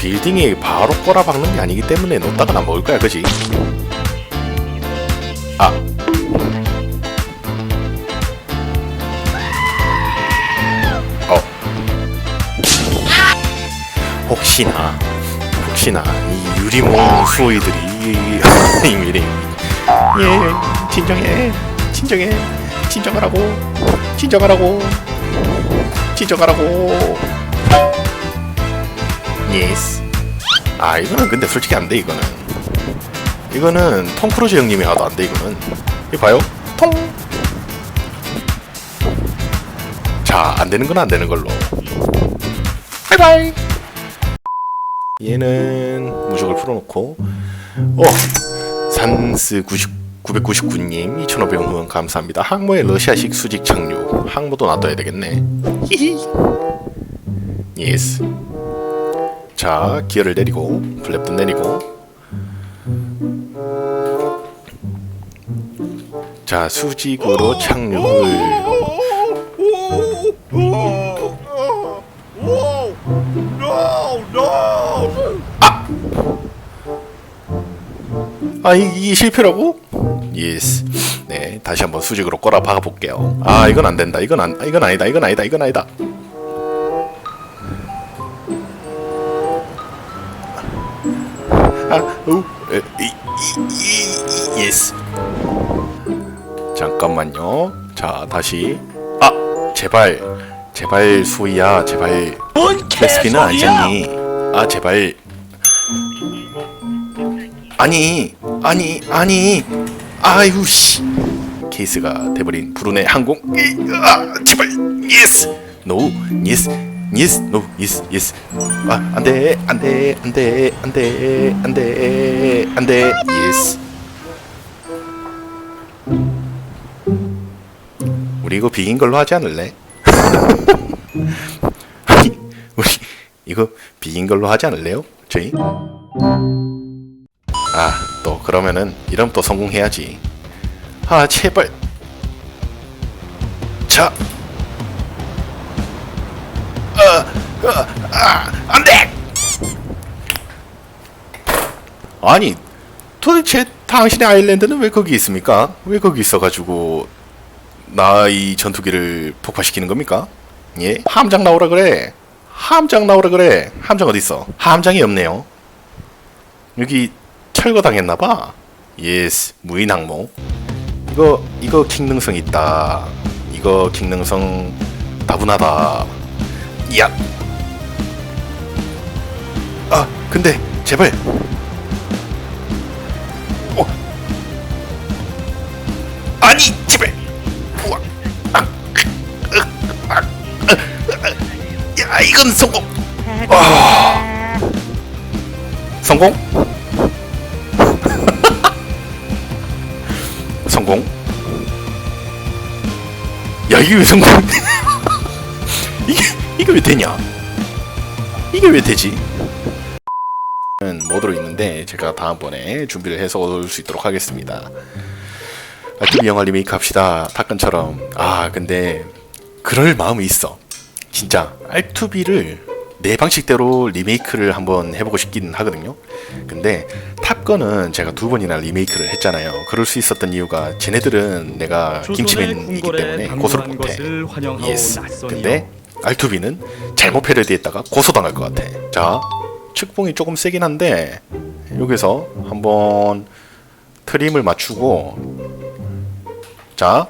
빌딩에 바로 꼬라박는 게 아니기 때문에 놓다가 나 먹을 거야, 그지? 아. 어. 혹시나, 혹시나 이 유리몬 수호이들이 이미리 예, 진정해, 진정해, 진정하라고, 진정하라고, 진정하라고. 예스. 아 이거는 근데 솔직히 안 돼 이거는. 이거는 톰 크루즈 형님이 하도 안 돼 이거는. 이 봐요. 통. 자, 안 되는 건 안 되는 걸로. 바이바이. 얘는 무적을 풀어놓고, 어, 산스 90, 999님 2,500원 후원 감사합니다. 항모의 러시아식 수직 착륙. 항모도 놔둬야 되겠네. 히히. 예스. 자, 기어를 내리고, 플랩도 내리고. 자, 수직으로 착륙을. 아, 이, 이 실패라고? 예스. 네, 다시 한번 수직으로 꼬라 박아 볼게요. 아, 이건 안 된다. 이건 안, 이건 아니다. 이건 아니다. 이건 아니다. 아, 우, 에, 이, 이, 이, 이, 예스. 잠깐만요. 자, 다시. 아, 제발, 제발 수이야, 제발. 레스피는 아니잖니. 아, 제발. 아니, 아니, 아니. 아유 씨. 케이스가 돼버린 불운의 항공. 이, 아, 제발. 예스. 노. 예스. 예스. 노. 예스. 예스. 아, 안 돼. 안 돼. 안 돼. 안 돼. 안 돼. 안 돼. 예스. 우리 이거 비긴 걸로 하지 않을래? 아니, 우리 이거 비긴 걸로 하지 않을래요? 저희? 아, 또 그러면은 이러면 또 성공해야지. 아, 제발. 자. 아, 아, 안 돼. 아니, 도대체 당신의 아일랜드는 왜 거기 있습니까? 왜 거기 있어가지고 나이 전투기를 폭파시키는 겁니까? 예? 함장 나오라 그래. 함장 나오라 그래. 함장 어디 있어? 함장이 없네요. 여기 철거 당했나봐. 예스 무인 항모. 이거 이거 기능성 있다. 이거 기능성 다분하다. 야. 아 근데 제발. 어. 아니 제발. 우와. 아, 으, 아, 야 이건 성공. 아. 성공? 성공? 야 이게 왜 성공? 이게 이게 왜 되냐? 이게 왜 되지? 는 모드로 있는데 제가 다음번에 준비를 해서 올 수 있도록 하겠습니다. 알투비 영화 리메이크 합시다. 타건처럼. 아 근데 그럴 마음이 있어. 진짜 알투비를 내 방식대로 리메이크를 한번 해보고 싶긴 하거든요. 근데 탑건은 제가 두 번이나 리메이크를 했잖아요. 그럴 수 있었던 이유가 쟤네들은 내가 김치맨이기 때문에 고소를 못해. 예스. 근데 R2B는 잘못 패러디했다가 고소당할 것 같아. 자, 측봉이 조금 세긴 한데 여기서 한번 트림을 맞추고 자,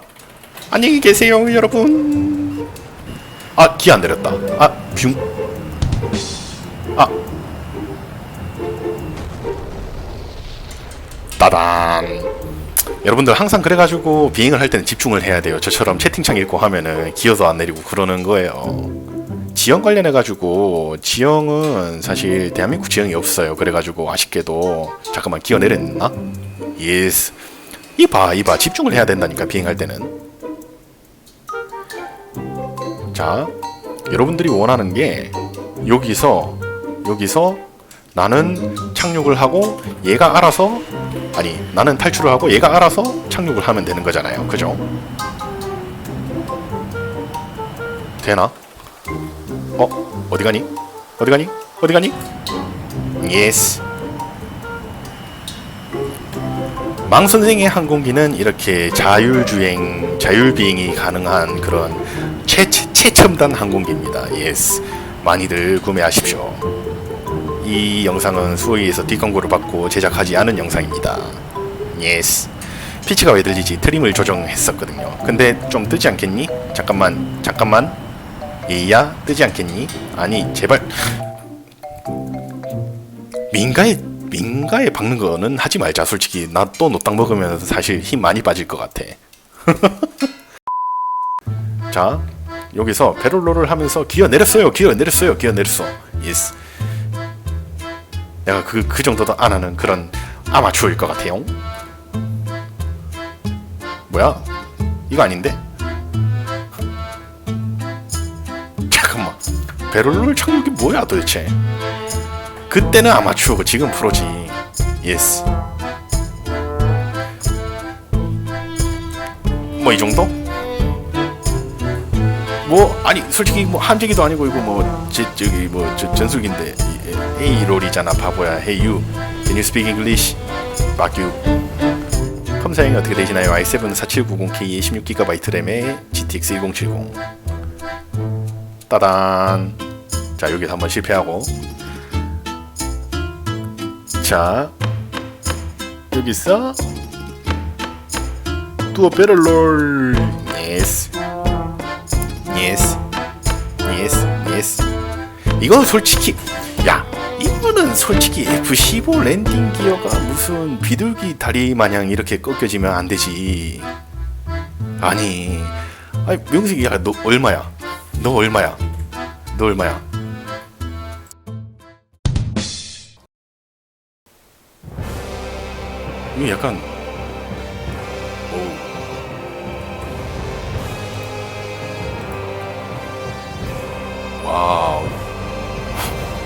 안녕히 계세요, 여러분. 아, 기 안 내렸다. 아, 뷰. 아. 따단. 여러분들 항상 그래가지고 비행을 할 때는 집중을 해야 돼요. 저처럼 채팅창 읽고 하면은 기어도 안 내리고 그러는 거예요. 지형 관련해 가지고 지형은 사실 대한민국 지형이 없어요. 그래가지고 아쉽게도 잠깐만 기어 내렸나? 예스. 이봐 이봐 집중을 해야 된다니까 비행할 때는. 자, 여러분들이 원하는 게 여기서 여기서 나는 착륙을 하고 얘가 알아서 아니 나는 탈출을 하고 얘가 알아서 착륙을 하면 되는 거잖아요. 그죠? 되나? 어? 어디 가니? 어디 가니? 어디 가니? 예스. 망 선생의 항공기는 이렇게 자율주행, 자율비행이 가능한 그런 최, 최, 최첨단 항공기입니다. 예스. 많이들 구매하십시오. 이 영상은 수호이에서 뒷광고를 받고 제작하지 않은 영상입니다. 예스. 피치가 왜 들리지? 트림을 조정했었거든요. 근데 좀 뜨지 않겠니? 잠깐만, 잠깐만. 얘야 뜨지 않겠니? 아니 제발 민가에 민가에 박는 거는 하지 말자. 솔직히 나 또 노딱 먹으면 사실 힘 많이 빠질 것 같아. 자 여기서 배럴로를 하면서 기어 내렸어요. 기어 내렸어요. 기어 내렸어. 예스. 내가 그 그 정도도 안 하는 그런 아마추어일 것 같아요. 뭐야? 이거 아닌데? 배럴롤 착륙이 뭐야 도대체 그때는 아마추어고 지금 프로지 예스 뭐 이 정도? 뭐 아니 솔직히 뭐 함재기도 아니고 이거 뭐 제, 저기 뭐 저, 전술기인데 에이 롤이잖아 바보야 Hey you Can you speak English? Fuck you 컴 사양이 어떻게 되시나요? i7 4790K에 16GB 램에 GTX 1070 따단 자 여기서 한번 실패하고. 자 여기서 뚜어 베럴롤. 예스. 예스. 예스. 예스. 이건 솔직히 야 이거는 솔직히 F15 랜딩 기어가 무슨 비둘기 다리 마냥 이렇게 꺾여지면 안 되지. 아니 아니 명식이 야 너 얼마야 너 얼마야? 너 얼마야? 이거 약간 오. 와우.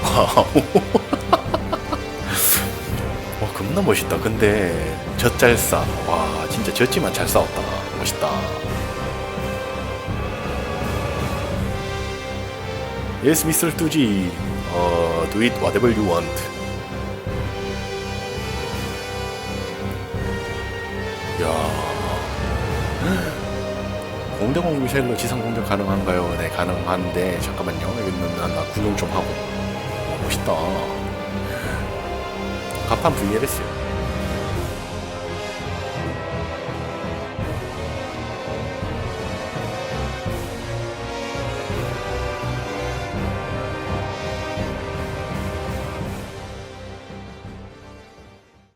와우. 와 겁나 멋있다. 근데 젖잘 싸. 와 진짜 졌지만 잘 싸웠다. 멋있다 Yes, Mr. 뚜지 어, do it whatever you want. 야. 공대공 미사일로 지상 공격 가능한가요? 네 가능한데 잠깐만요. 여기는 나, 나 구경 좀 하고. 와, 멋있다. 갑판 VLS요